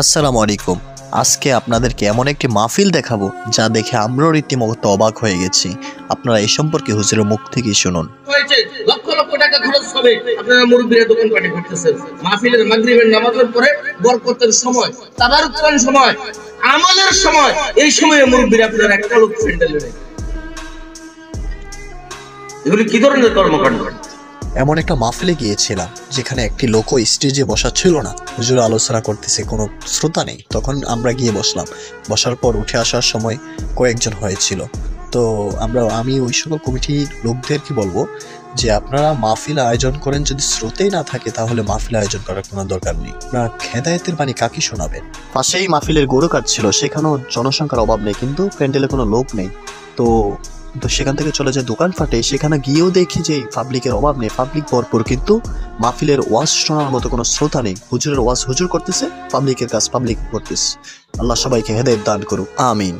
আসসালামু আলাইকুম। আজকে আপনাদেরকে এমন একটি মাহফিল দেখাবো যা দেখে আমরাও রীতিমতো অবাক হয়ে গেছি। আপনারা এই সম্পর্কে হুজুরের মুখ থেকেই শুনুন। কর্মকাণ্ড? এমন একটা মাহফিলে গিয়েছিলাম, যেখানে একটি লোকও স্টেজে বসা ছিল না। হুজুর আলোচনা করতেছে, কোনো শ্রোতা নেই। তখন আমরা গিয়ে বসলাম। বসার পর উঠে আসার সময় কয়েকজন হয়েছিল। তো আমরা, আমি ওই সকল কমিটির লোকদেরকে বলব, যে আপনারা মাহফিল আয়োজন করেন যদি শ্রোতেই না থাকে, তাহলে মাহফিল আয়োজন করার কোনো দরকার নেই। আপনারা খেদায়েতের বাণী কাকে শোনাবেন? পাশেই মাহফিলের গরু কাজ ছিল, সেখানেও জনসংখ্যার অভাব নেই, কিন্তু প্যান্ডেলে কোনো লোক নেই। তো তো সেখান থেকে চলে যায় দোকানপাটে। সেখানে গিয়েও দেখি যে পাবলিকের অভাব নেই। পাবলিক পরপর কিন্তু মাহফিলের ওয়াজ শোনার মতো কোনো শ্রোতা নেই। হুজুরের ওয়াজ হুজুর করতেছে পাবলিকের কাজ পাবলিক করতেছে। আল্লাহ সবাইকে হেদায়ত দান করুক। আমিন।